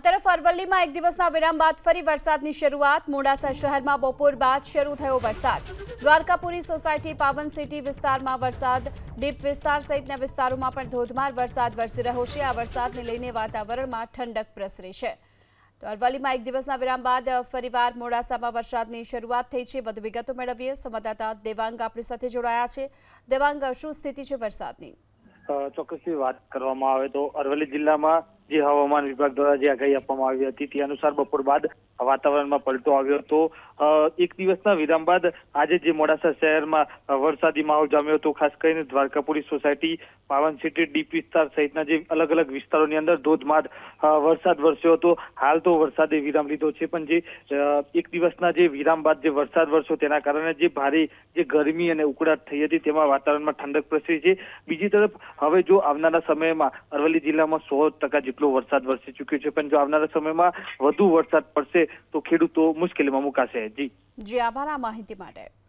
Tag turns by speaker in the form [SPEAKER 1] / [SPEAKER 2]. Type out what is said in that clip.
[SPEAKER 1] તરફ અરવલ્લીમાં એક દિવસના વિરામ બાદ ફરી વરસાદની શરૂઆત. મોડાસા શહેરમાં બપોર બાદ શરૂ થયો વરસાદ. દ્વારકાપુરી સોસાયટી પાવન સિટી વિસ્તારમાં વરસાદ. ડીપ વિસ્તાર સહિતના વિસ્તારોમાં પણ ધોધમાર વરસાદ વરસી રહ્યો છે. આ વરસાદને લઈને વાતાવરણમાં ઠંડક પ્રસરી છે. તો અરવલ્લીમાં એક દિવસના વિરામ બાદ ફરીવાર મોડાસામાં વરસાદની શરૂઆત થઈ છે. વધુ વિગતો મેળવીએ. સંવાદદાતા દેવાંગ આપણી સાથે જોડાયા છે. દેવાંગ, શું સ્થિતિ છે વરસાદની?
[SPEAKER 2] ચોક્કસથી વાત કરવામાં આવે તો અરવલ્લી જિલ્લામાં જે હવામાન વિભાગ દ્વારા જે આગાહી આપવામાં આવી હતી, તે અનુસાર બપોર બાદ વાતાવરણમાં પલટો આવ્યો હતો. એક દિવસના વિરામ બાદ આજે જે મોડાસા શહેરમાં વરસાદી માહોલ જામ્યો હતો, ખાસ કરીને Dwarkapuri society, Pavan city, deep વિસ્તાર સહિતના જે અલગ અલગ વિસ્તારોની અંદર ધોધમાર વરસાદ વરસ્યો હતો. હાલ તો વરસાદે વિરામ લીધો છે, પણ જે એક દિવસના જે વિરામ બાદ જે વરસાદ વરસ્યો તેના કારણે જે ભારે જે ગરમી અને ઉકળાટ થઈ હતી, તેમાં વાતાવરણમાં ઠંડક પ્રસરી છે. બીજી તરફ, હવે જો આવનારા સમયમાં અરવલ્લી જિલ્લામાં સો ટકા જેટલો વરસાદ વરસી ચૂક્યો છે, પણ જો આવનારા સમયમાં વધુ વરસાદ પડશે, તો ખેડૂતો મુશ્કેલીમાં મુકાશે. જી.
[SPEAKER 1] જી, આભાર આ માહિતી માટે.